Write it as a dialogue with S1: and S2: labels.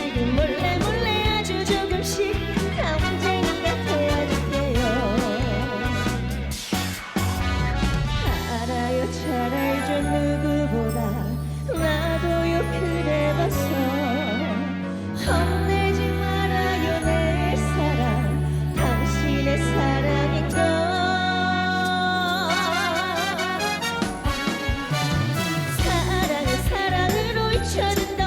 S1: 지금 몰래 몰래 아주 조금씩 다 언젠가 헤어질게요. 알아요 잘 알죠 누구보다. 나도요 그래봤어 혼내지 말아요 내 사랑. 당신의 사랑인 걸 사랑은 사랑으로 잊혀진다.